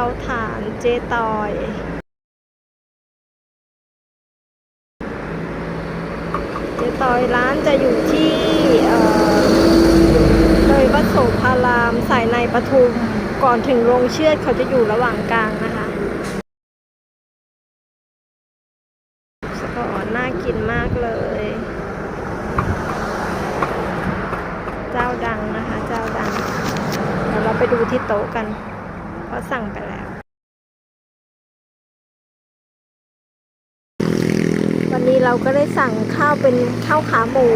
าถ่านเจตอย เจตอยร้านจะอยู่ที่เลยวัดโสภารามสายในปทุมก่อนถึงโรงเชือดเขาจะอยู่ระหว่างกลางนะคะสกอร์น่ากินมากเลย เจ้าดังนะคะ เจ้าดัง เดี๋ยวเราไปดูที่โต๊ะกัน เพราะสั่งไปแล้ว วันนี้เราก็ได้สั่งข้าวเป็นข้าวขาหมู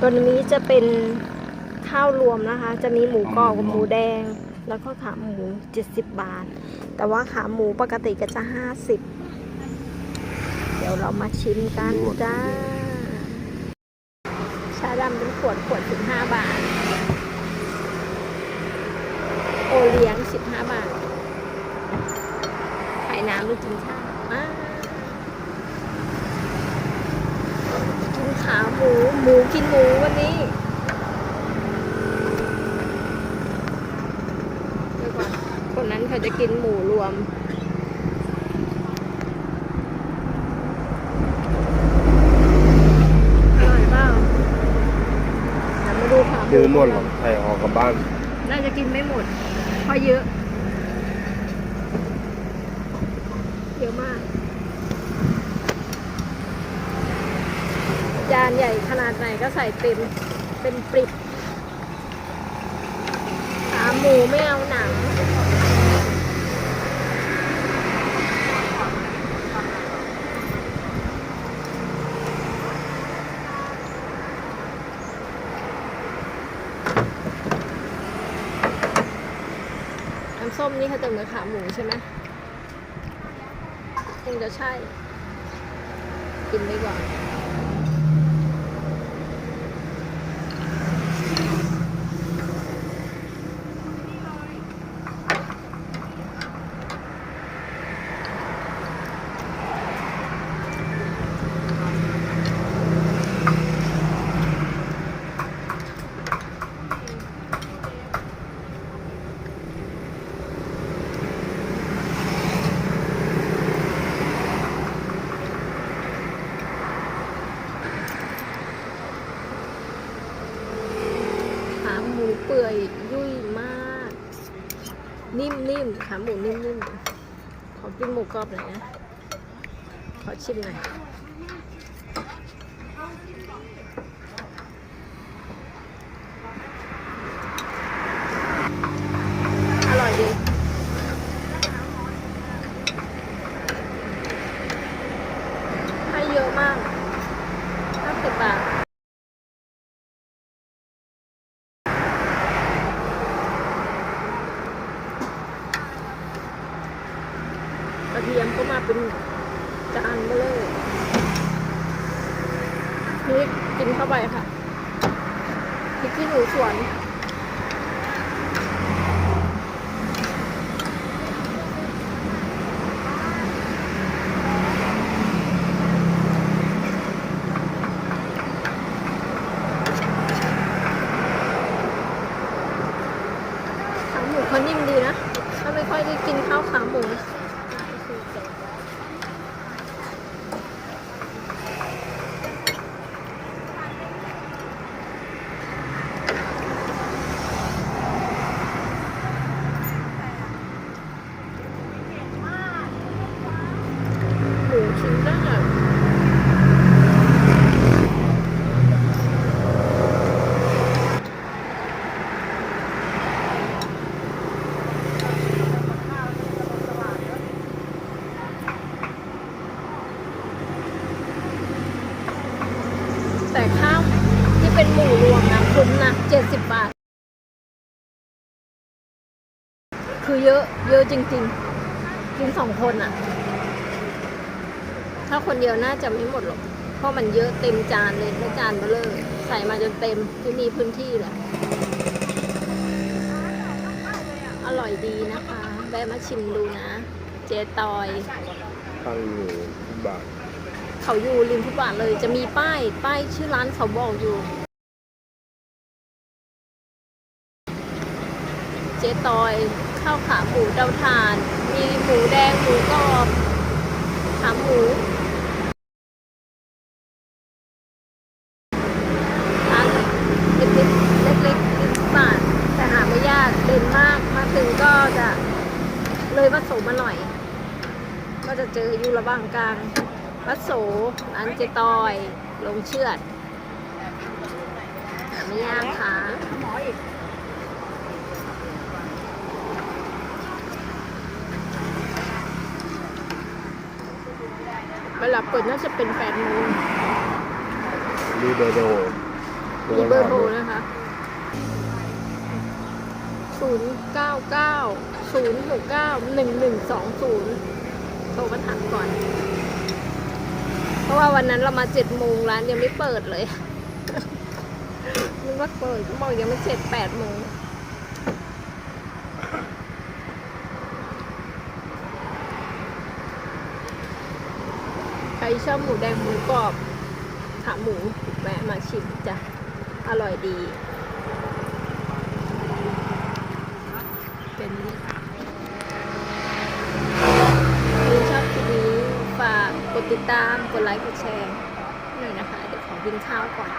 ตัวนี้จะเป็นข้าวรวมนะคะ จะมีหมูกรอบกับหมูแดง แล้วก็ขาหมู 70 บาท แต่ว่าขาหมูปกติก็จะ 50 เดี๋ยวเรามาชิมกันจ้า ชาดำเป็นขวดขวด15 บาท โอเลี้ยง 15 บาทไข่น้ำหรือกินชาอ่ากินขาหมูหมูกินหมูวันนี้เดี๋ยวก่อนคนนั้นเขาจะกินหมูรวมอร่อยเปล่าเดี๋ยวมาดูขาหมูซื้อหมดหรอกใส่ออกกลับบ้าน น่าจะกินไม่หมด เพราะเยอะ เยอะมาก จานใหญ่ขนาดไหนก็ใส่เต็ม เป็นปริบขาหมูไม่เอาหนัง น้ำ ส้มนี่เขาเติมกับขาหมูใช่ไหมคงจะใช่ กินไปก่อน ขาหมูเปื่อยยุ่ยมาก นิ่มๆขาหมูนิ่มๆขอกินหมูกรอบหน่อยนะ ขอชิมหน่อย อร่อยดี ให้เยอะมาก50บาท กระ เป็นจานเบลเลยพริกกินเข้าไปค่ะพริกที่หนูสวนหมูเขานิ่มดีนะ ถ้าไม่ค่อยได้กินข้าวขาหมู หมูชิ้นได้ แต่ข้าวที่เป็นหมู รวมนะคุ้มนะเจ็ดสิบบาท คือเยอะเยอะจริง ๆ กินสองคนอะถ้าคนเดียวน่าจะไม่หมดหรอก เพราะมันเยอะเต็มจานเลยแล้วจานเบลอใส่มาจนเต็มไม่มีพื้นที่เลยอร่อยดีนะคะแวะมาชิมดูนะ เจตอยตั้งอยู่ที่บ้านเขาอยู่ริมฟุตบาทเลยจะมีป้าย ป้ายชื่อร้านเขาบอกอยู่ เจ๊ ตอยข้าวขาหมูเตาถ่าน มีหมูแดงหมูกรอบขาหมูร้านเล็กๆเล็กๆสิบบาทแต่หาไม่ยากเดินมากมาถึงก็จะเลยวัดโสมาหน่อย ก็จะเจออยู่ระหว่างกลางวัดโสร้านเจตอยลงเชือดหาไม่ยากค่ะ ลาเปิดน่าจะเป็นแปดโมงมีเบอร์โทรมีเบอร์โทรนะคะศูนย์เก้าเก้าศูนย์หกเก้าหนึ่งหนึ่งสองศูนย์โทรมาถามก่อน เพราะว่าวันนั้นเรามาเจ็ดโมงร้านยังไม่เปิดเลยนึกว่าเปิดเขาบอกยังไม่เสร็จแปดโมง ใคร ชอบหมูแดงหมูกรอบขาหมูแวะมาชิมจ้ะ อร่อยดี เป็นถ้าชอบคลิปนี้ฝากกดติดตาม กดไลค์ กดแชร์หน่อยนะคะ เดี๋ยวขอกินข้าวก่อน